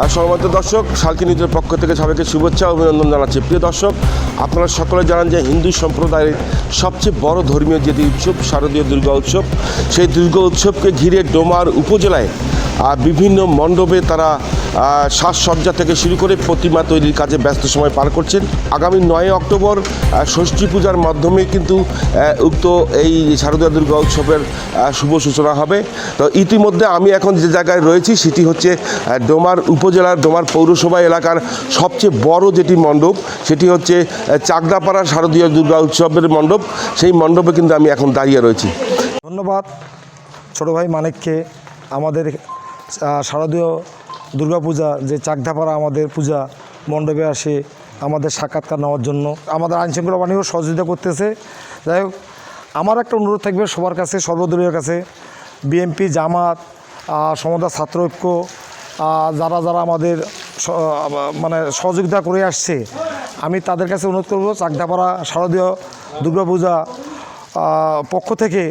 আর সর্বত দর্শক, শালকি নিউজের পক্ষ থেকে সবাইকে শুভেচ্ছা অভিনন্দন জানাচ্ছি। প্রিয় দর্শক, আপনারা সকলে জানান যে হিন্দু সম্প্রদায়ের সবচেয়ে বড় ধর্মীয় যেটি উৎসব, শারদীয় দুর্গা উৎসব, সেই দুর্গা উৎসবকে ঘিরে ডোমার উপজেলায় বিভিন্ন মণ্ডপে তারা সাজসজ্জা থেকে শুরু করে প্রতিমা তৈরির কাজে ব্যস্ত সময় পার করছেন। আগামী নয় অক্টোবর ষষ্ঠী পূজার মাধ্যমে কিন্তু উক্ত এই শারদীয় দুর্গা উৎসবের শুভ সূচনা হবে। তো ইতিমধ্যে আমি এখন যে জায়গায় রয়েছি, সেটি হচ্ছে ডোমার উপজেলার ডোমার পৌরসভা এলাকার সবচেয়ে বড় যেটি মণ্ডপ, সেটি হচ্ছে চাকদাপাড়া শারদীয় দুর্গা উৎসবের মণ্ডপ। সেই মণ্ডপে কিন্তু আমি এখন দাঁড়িয়ে রয়েছি। ধন্যবাদ। ছোটো ভাই মানিককে আমাদের শারদীয় দুর্গাপূজা, যে চাকধাপাড়া আমাদের পূজা মণ্ডপে আসে, আমাদের সাক্ষাৎকার নেওয়ার জন্য। আমাদের আইনশৃঙ্খলা বাহিনীও সহযোগিতা করতেছে। যাই হোক, আমার একটা অনুরোধ থাকবে সবার কাছে, সর্বদলীয় কাছে। বিএমপি জামাত সমতা, ছাত্র ঐক্য যারা যারা আমাদের মানে সহযোগিতা করে আসছে, আমি তাদের কাছে অনুরোধ করব চাকদাপাড়া শারদীয় দুর্গাপূজা পক্ষ থেকে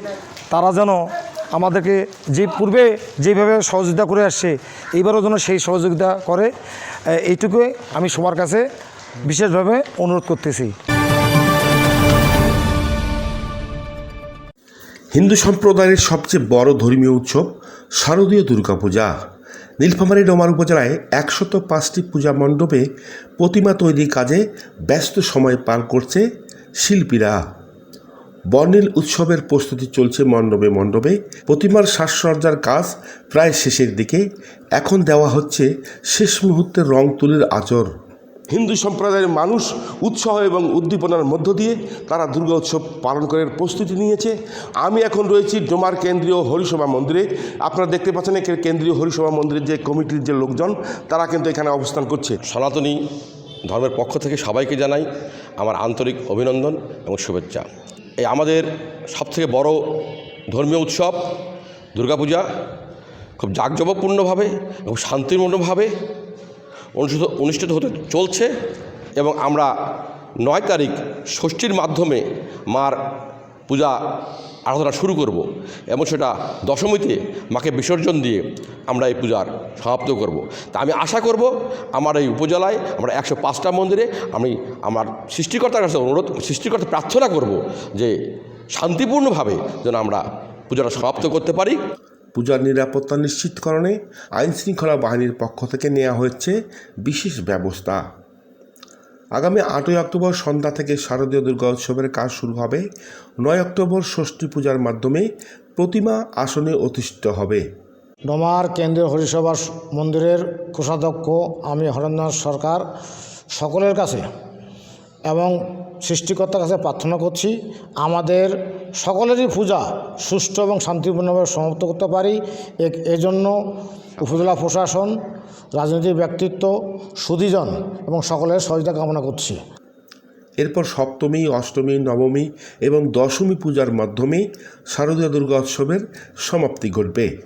তারা যেন আমাদেরকে যে পূর্বে যেভাবে সহযোগিতা করে আসছে, এইবারও যেন সেই সহযোগিতা করে। এইটুকুই আমি সবার কাছে বিশেষভাবে অনুরোধ করতেছি। হিন্দু সম্প্রদায়ের সবচেয়ে বড় ধর্মীয় উৎসব শারদীয় দুর্গাপূজা। নীলফামারী ডোমার উপজেলায় একশত পাঁচটি পূজা মণ্ডপে প্রতিমা তৈরির কাজে ব্যস্ত সময় পার করছে শিল্পীরা। বর্ণিল উৎসবের প্রস্তুতি চলছে মণ্ডপে মণ্ডপে। প্রতিমার সাজসজ্জার কাজ প্রায় শেষের দিকে। এখন দেওয়া হচ্ছে শেষ মুহূর্তের রং তুলির আচর হিন্দু সম্প্রদায়ের মানুষ উৎসাহ এবং উদ্দীপনার মধ্য দিয়ে তারা দুর্গা উৎসব পালন করার প্রস্তুতি নিয়েছে। আমি এখন রয়েছি ডোমার কেন্দ্রীয় হরিসভা মন্দিরে। আপনারা দেখতে পাচ্ছেন এখানে কেন্দ্রীয় হরিসভা মন্দিরের যে কমিটির যে লোকজন তারা কিন্তু এখানে অবস্থান করছে। সনাতনী ধর্মের পক্ষ থেকে সবাইকে জানাই আমার আন্তরিক অভিনন্দন এবং শুভেচ্ছা। এই আমাদের সবথেকে বড় ধর্মীয় উৎসব, দুর্গাপূজা, খুব জাঁকজমকপূর্ণভাবে এবং শান্তিপূর্ণভাবে অনুষ্ঠিত অনুষ্ঠিত হতে চলছে এবং আমরা নয় তারিখ ষষ্ঠীর মাধ্যমে মার পূজা আরাধনা শুরু করব এবং সেটা দশমীতে মাকে বিসর্জন দিয়ে আমরা এই পূজার সমাপ্ত করব। তা আমি আশা করব আমার এই উপজেলায় আমরা একশো পাঁচটা মন্দিরে আমি আমার সৃষ্টিকর্তার কাছে অনুরোধ, সৃষ্টিকর্তা প্রার্থনা করব যে শান্তিপূর্ণভাবে যেন আমরা পূজাটা সমাপ্ত করতে পারি। পূজার নিরাপত্তা নিশ্চিতকরণে আইন শৃঙ্খলা বাহিনীর পক্ষ থেকে নেওয়া হয়েছে বিশেষ ব্যবস্থা। আগামী আটই অক্টোবর সন্ধ্যা থেকে শারদীয় দুর্গা উৎসবের কাজ শুরু হবে। নয় অক্টোবর ষষ্ঠী পূজার মাধ্যমে প্রতিমা আসনে অধিষ্ঠিত হবে। ডোমার কেন্দ্রীয় হরিসভা মন্দিরের কোষাধ্যক্ষ আমি হরেন্দ্র সরকার সকলের কাছে এবং সৃষ্টিকর্তার কাছে প্রার্থনা করছি, আমাদের সকলেরই পূজা সুষ্ঠু এবং শান্তিপূর্ণভাবে সমাপ্ত করতে পারি। এজন্য উপজেলা প্রশাসন রাজনৈতিক ব্যক্তিত্ব সুধীজন এবং সকলের সহযোগিতা কামনা করছি। এরপর সপ্তমী অষ্টমী নবমী এবং দশমী পূজার মাধ্যমে শারদীয় দুর্গা উৎসবের সমাপ্তি ঘটবে।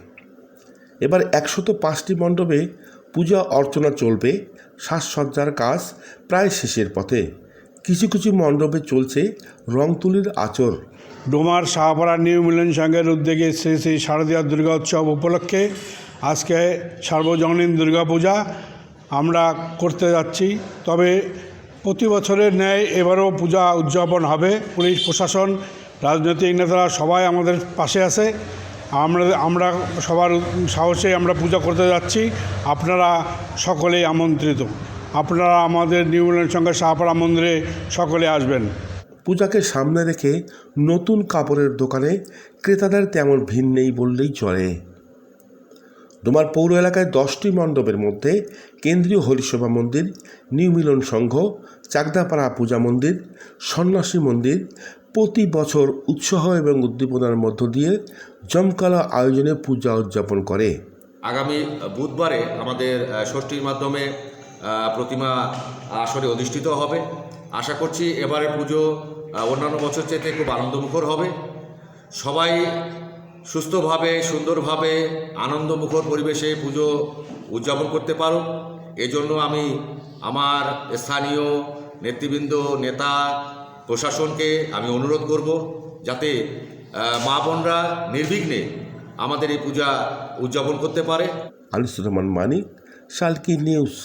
এবার একশত পাঁচটি মণ্ডপে পূজা অর্চনা চলবে। সাজসজ্জার কাজ প্রায় শেষের পথে। কিছু কিছু মণ্ডপে চলছে রং তুলির আচর। ডোমার শাহপাড়া নিউ মিলন সংঘের উদ্যোগে শ্রী শ্রী শারদীয় দুর্গা উৎসব উপলক্ষে আজকে সার্বজনীন দুর্গাপূজা আমরা করতে যাচ্ছি। তবে প্রতি বছরের ন্যায় এবারও পূজা উদযাপন হবে। পুলিশ, প্রশাসন, রাজনৈতিক নেতারা সবাই আমাদের পাশে আছে। আমরা আমরা সবার সাহসে আমরা পূজা করতে যাচ্ছি। আপনারা সকলেই আমন্ত্রিত। আপনারা আমাদের নিউ মিলন সংঘের শাহপাড়া মন্দিরে সকলে আসবেন। পূজাকে সামনে রেখে নতুন কাপড়ের দোকানে ক্রেতাদের তেমন ভিড় নেই বললেই চলে। ডোমার পৌর এলাকায় দশটি মণ্ডপের মধ্যে কেন্দ্রীয় হরিসভা মন্দির, নিউ মিলন সংঘ, চাকদাপাড়া পূজা মন্দির, সন্ন্যাসী মন্দির, প্রতি বছর উৎসাহ এবং উদ্দীপনার মধ্য দিয়ে জমকালা আয়োজনে পূজা উদযাপন করে। আগামী বুধবারে আমাদের ষষ্ঠীর মাধ্যমে প্রতিমা আসরে অধিষ্ঠিত হবে। আশা করছি এবারের পুজো অন্যান্য বছর চাইতে খুব আনন্দমুখর হবে। সবাই সুস্থভাবে, সুন্দরভাবে, আনন্দমুখর পরিবেশে পুজো উদযাপন করতে পারো। এজন্য আমি আমার স্থানীয় নেতৃবৃন্দ, নেতা, প্রশাসনকে আমি অনুরোধ করব যাতে মা বোনরা নির্বিঘ্নে আমাদের এই পূজা উদযাপন করতে পারে। আনিসুর রহমান মানিক, শালকি নিউজ।